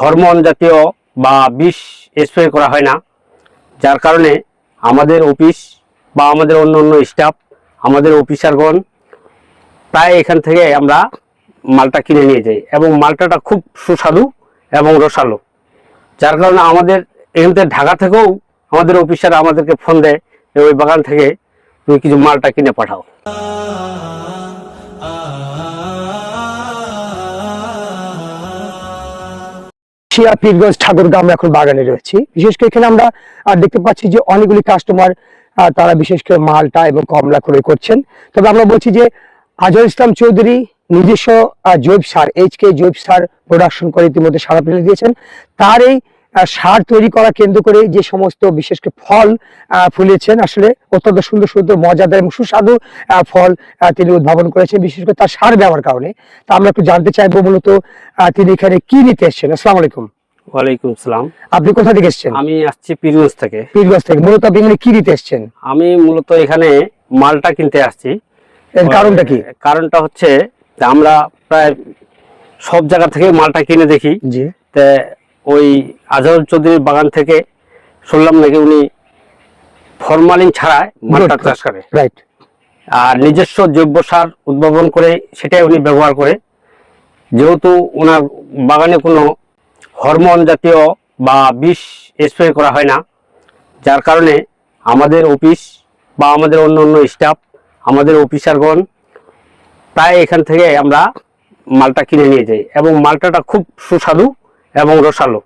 Hormone জাতীয় বা বিষ স্প্রে করা হয় না। যার কারণে আমাদের অফিস বা আমাদের অন্য অন্য স্টাফ আমাদের অফিসারগণ প্রায় এখান থেকে আমরা মালটা কিনে নিয়ে যাই এবং মালটাটা খুব সুস্বাদু এবং রসালো। যার কারণে আমাদের এখান থেকে ঢাকা থেকেও আমাদের অফিসার আমাদেরকে ফোন দেয় ওই বাগান থেকে তুমি কিছু মালটা কিনে পাঠাও। শিয়া, পীরগঞ্জ ঠাকুরগাঁ আমরা এখন বাগানে রয়েছি। বিশেষ করে এখানে আমরা আর দেখতে পাচ্ছি যে অনেকগুলি কাস্টমার তারা বিশেষ করে মালটা এবং কমলা ক্রয় করছেন। তবে আমরা বলছি যে আজল ইসলাম চৌধুরী নিজস্ব জৈব সার এইচকে জৈব সার প্রোডাকশন করে ইতিমধ্যে সারা ফেলে দিয়েছেন তার এই সার তৈরি করা কেন্দ্র করে যে সমস্ত বিশেষ করে ফল আহ, ফুলিয়েছেন আসলে অত্যন্ত সুন্দর সুন্দর মজাদার এবং সুস্বাদু ফল তিনি উদ্ভাবন করেছেন বিশেষ করে তার সার ব্যবহার কারণে। তা আমরা একটু জানতে চাইব মূলত তিনি এখানে কি নিতে এসেছেন? আসসালামু আলাইকুম। ওয়ালাইকুম সালাম আপনি কোথা থেকে এসেছেন? আমি আসছি পীরগঞ্জ থেকে। পীরগঞ্জ থেকে। মূলত আপনি এখানে কি নিতে এসেছেন? আমি মূলত এখানে মালটা কিনতে আসছি। এর কারণটা কি? কারণটা হচ্ছে আমরা প্রায় সব জায়গা থেকে মালটা কিনে দেখি। জি। ওই আজহার চৌধুরীর বাগান থেকে শুনলাম নাকি উনি ফরমালিন ছাড়া মালটা চাষ করে। রাইট আর নিজস্ব জৈব সার উদ্ভাবন করে সেটাই উনি ব্যবহার করে। যেহেতু ওনার বাগানে কোনো হরমোন জাতীয় বা বিষ স্প্রে করা হয় না যার কারণে আমাদের অফিস বা আমাদের অন্য অন্য স্টাফ আমাদের অফিসারগণ প্রায় এখান থেকে আমরা মালটা কিনে নিয়ে যাই এবং মালটাটা খুব সুস্বাদু এবং রসালো।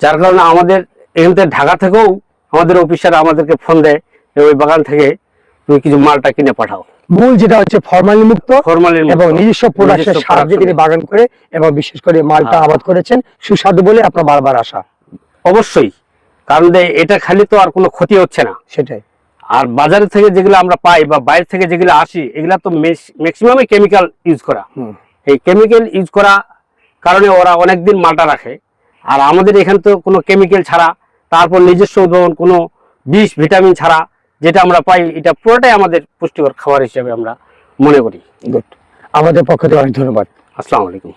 যার কারণে আমাদের এখান থেকে ঢাকা থেকেও আমাদের অফিসার আমাদেরকে ফোন দেয় ওই বাগান থেকে তুমি কিছু মালটা কিনে পাঠাও। মূল যেটা হচ্ছে ফরমালিন মুক্ত ফরমালিন এবং নিজস্ব নিজস্ব সাহায্যে তিনি বাগান করে এবং বিশেষ করে মালটা হ্যাঁ। আবাদ করেছেন সুস্বাদু বলে আপনার বারবার আসা অবশ্যই কারণ এটা খালি তো আর কোনো ক্ষতি হচ্ছে না। সেটাই। আর বাজারে থেকে যেগুলো আমরা পাই বা বাইরে থেকে যেগুলো আসি এগুলা তো ম্যাক্সিমামই কেমিক্যাল ইউজ করা। এই কেমিক্যাল ইউজ করা কারণে ওরা অনেকদিন মালটা রাখে। আর আমাদের এখানে তো কোনো কেমিক্যাল ছাড়া তারপর নিজস্ব উদ্ভাবন কোনো বিষ ভিটামিন ছাড়া যেটা আমরা পাই এটা পুরোটাই আমাদের পুষ্টিকর খাবার হিসেবে আমরা মনে করি। গুড আমাদের পক্ষ থেকে অনেক ধন্যবাদ। আসসালামু আলাইকুম।